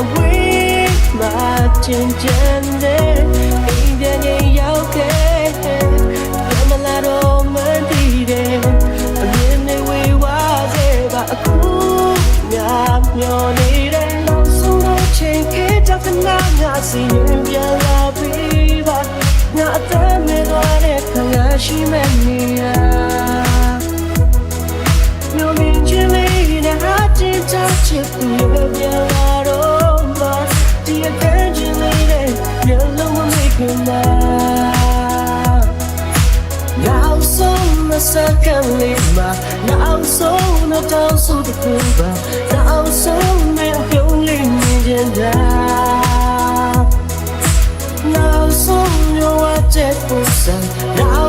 အဝေးမှာချင်းချမ်းတဲ့အိမ်ပြန်ရင်ရောက်ခဲ့ဘယ်မလာတော့မသိတယ်အမြင်နဲ့ဝေးဝါစေပါအခုငါမျောနေတယ်နောက်ဆုံးတော့ချိန်ကေးတဲ့ငါငါစီရင်ပြန်လာပြီပါငါအသက်မဲ့သွားတဲ့ခါရှိမဲ့နေရ ဆုံးမစကန်လေးမှာနောက်ဆုံးတော့တောင်းဆိုတဲ့ခုပါနောက်ဆုံးနဲ့ပြုံးလေးမြင်ချင်တာနောက်ဆုံးရောအတဲ့ပုံစံနော